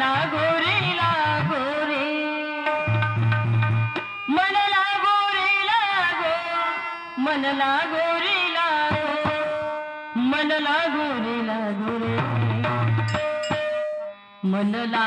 लागेला गोरी मनाला गोरे ला गो मनला गोरे ला गो मनला गोरे ला गोरी मनला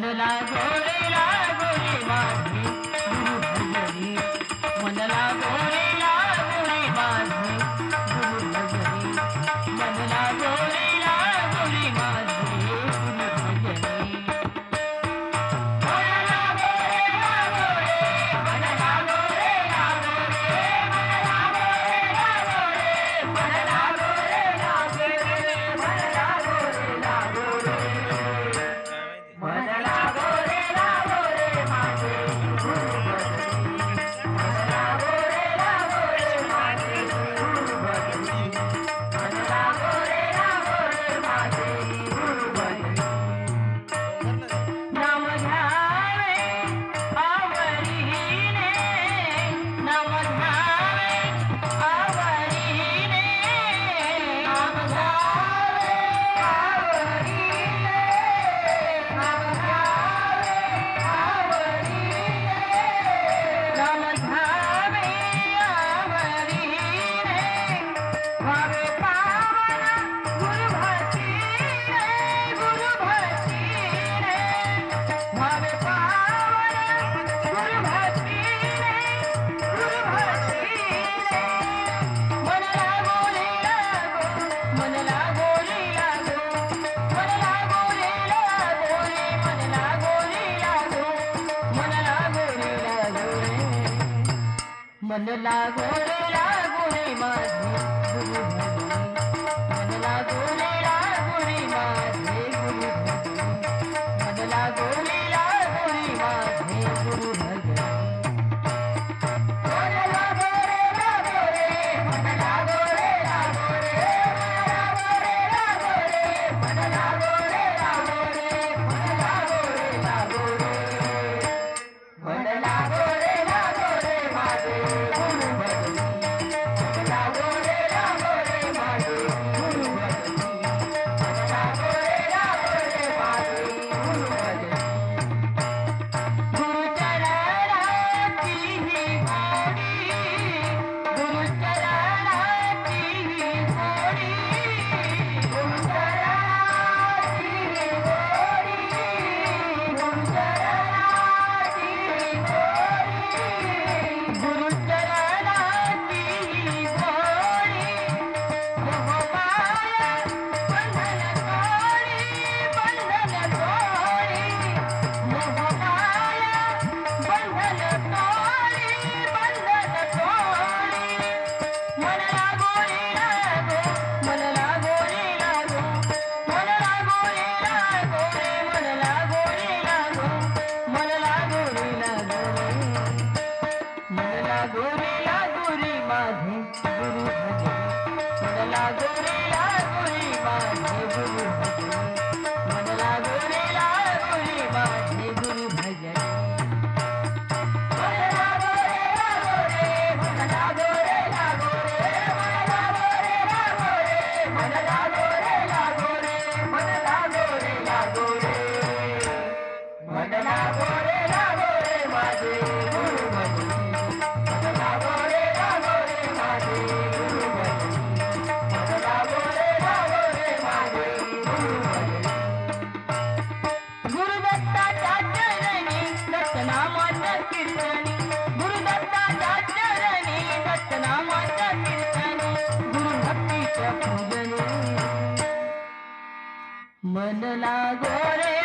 मन लागो मन लागो रे लागो रे Thank you. मन लागो रे